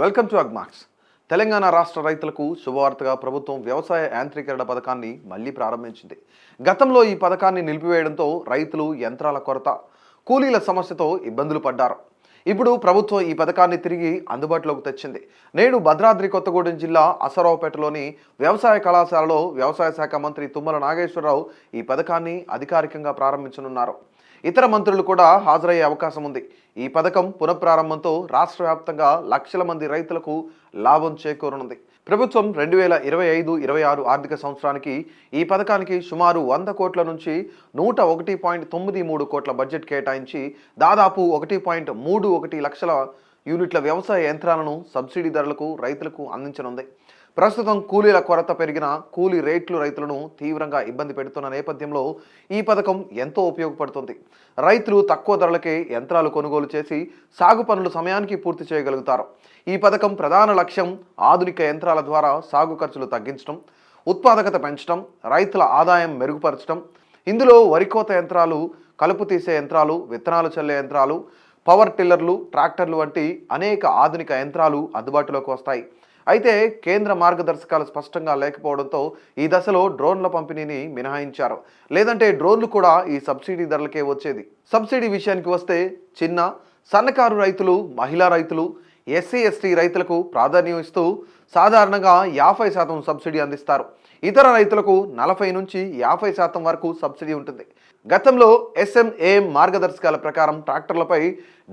Welcome to Agmax Telangana రాష్ట్ర రైతులకు శుభవార్తగా ప్రభుత్వం వ్యవసాయ యాంత్రీకరణ పథకాన్ని మళ్ళీ ప్రారంభించింది. గతంలో ఈ పథకాన్ని నిలిపివేయడంతో రైతులు యంత్రాల కొరత కూలీల సమస్యతో ఇబ్బందులు పడ్డారు. ఇప్పుడు ప్రభుత్వం ఈ పథకాన్ని తిరిగి అందుబాటులోకి తెచ్చింది. నేడు భద్రాద్రి కొత్తగూడెం జిల్లా అసరావుపేటలోని వ్యవసాయ కళాశాలలో వ్యవసాయ శాఖ మంత్రి తుమ్మల నాగేశ్వరరావు ఈ పథకాన్ని అధికారికంగా ప్రారంభించనున్నారు. ఇతర మంత్రులు కూడా హాజరయ్యే అవకాశం ఉంది. ఈ పథకం పునఃప్రారంభంతో రాష్ట్ర వ్యాప్తంగా లక్షల మంది రైతులకు లాభం చేకూరనుంది. ప్రభుత్వం రెండు వేల ఇరవై ఐదు ఇరవై ఆరు ఆర్థిక సంవత్సరానికి ఈ పథకానికి సుమారు వంద కోట్ల నుంచి నూట ఒకటి పాయింట్ తొమ్మిది మూడు కోట్ల బడ్జెట్ కేటాయించి దాదాపు ఒకటి పాయింట్ మూడు ఒకటి లక్షల యూనిట్ల వ్యవసాయ యంత్రాలను సబ్సిడీ ధరలకు రైతులకు అందించనుంది. ప్రస్తుతం కూలీల కొరత పెరిగిన కూలీ రేట్లు రైతులను తీవ్రంగా ఇబ్బంది పెడుతున్న నేపథ్యంలో ఈ పథకం ఎంతో ఉపయోగపడుతుంది. రైతులు తక్కువ ధరలకే యంత్రాలు కొనుగోలు చేసి సాగు పనులు సమయానికి పూర్తి చేయగలుగుతారు. ఈ పథకం ప్రధాన లక్ష్యం ఆధునిక యంత్రాల ద్వారా సాగు ఖర్చులు తగ్గించడం ఉత్పాదకత పెంచడం రైతుల ఆదాయం మెరుగుపరచడం. ఇందులో వరికోత యంత్రాలు కలుపు తీసే యంత్రాలు విత్తనాలు చల్లే యంత్రాలు పవర్ టిల్లర్లు ట్రాక్టర్లు వంటి అనేక ఆధునిక యంత్రాలు అందుబాటులోకి వస్తాయి. అయితే కేంద్ర మార్గదర్శకాలు స్పష్టంగా లేకపోవడంతో ఈ దశలో డ్రోన్ల పంపిణీని మినహాయించారు. లేదంటే డ్రోన్లు కూడా ఈ సబ్సిడీ ధరలకే వచ్చేది. సబ్సిడీ విషయానికి వస్తే చిన్న సన్నకారు రైతులు మహిళా రైతులు ఎస్సీ ఎస్టీ రైతులకు ప్రాధాన్యం ఇస్తూ సాధారణంగా యాభై శాతం సబ్సిడీ అందిస్తారు. ఇతర రైతులకు నలభై నుంచి యాభై శాతం వరకు సబ్సిడీ ఉంటుంది. గతంలో ఎస్ఎంఏఎం మార్గదర్శకాల ప్రకారం ట్రాక్టర్లపై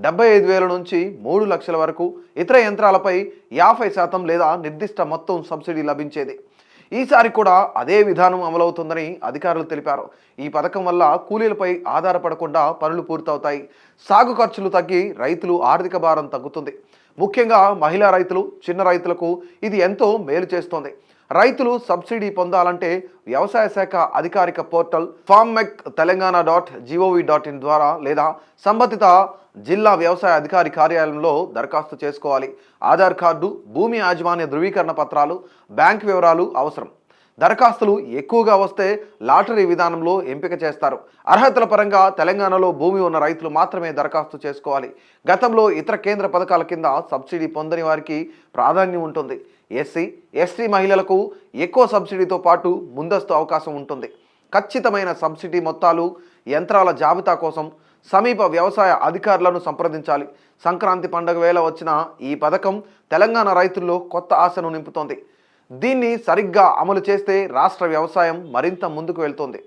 డెబ్బై ఐదు వేల నుంచి మూడు లక్షల వరకు ఇతర యంత్రాలపై యాభై శాతం లేదా నిర్దిష్ట మొత్తం సబ్సిడీ లభించేది. ఈసారి కూడా అదే విధానం అమలవుతుందని అధికారులు తెలిపారు. ఈ పథకం వల్ల కూలీలపై ఆధారపడకుండా పనులు పూర్తవుతాయి. సాగు ఖర్చులు తగ్గి రైతులు ఆర్థిక భారం తగ్గుతుంది. ముఖ్యంగా మహిళా రైతులు చిన్న రైతులకు ఇది ఎంతో మేలు చేస్తోంది. రైతులు సబ్సిడీ పొందాలంటే వ్యవసాయ శాఖ అధికారిక portal ఫామ్మెక్ Telangana dot G O V dot in ద్వారా లేదా సంబంధిత జిల్లా వ్యవసాయ అధికారి కార్యాలయంలో దరఖాస్తు చేసుకోవాలి. ఆధార్ కార్డు భూమి యాజమాన్య ధృవీకరణ పత్రాలు బ్యాంక్ వివరాలు అవసరం. దరఖాస్తులు ఎక్కువగా వస్తే లాటరీ విధానంలో ఎంపిక చేస్తారు. అర్హతల పరంగా తెలంగాణలో భూమి ఉన్న రైతులు మాత్రమే దరఖాస్తు చేసుకోవాలి. గతంలో ఇతర కేంద్ర పథకాల కింద సబ్సిడీ పొందని వారికి ప్రాధాన్యం ఉంటుంది. ఎస్సీ ఎస్టీ మహిళలకు ఎక్కువ సబ్సిడీతో పాటు ముందస్తు అవకాశం ఉంటుంది. ఖచ్చితమైన సబ్సిడీ మొత్తాలు యంత్రాల జాబితా కోసం సమీప వ్యవసాయ అధికారులను సంప్రదించాలి. సంక్రాంతి పండుగ వేళ వచ్చిన ఈ పథకం తెలంగాణ రైతుల్లో కొత్త ఆశను నింపుతోంది. దీన్ని సరిగ్గా అమలు చేస్తే రాష్ట్ర వ్యవసాయం మరింత ముందుకు వెళ్తోంది.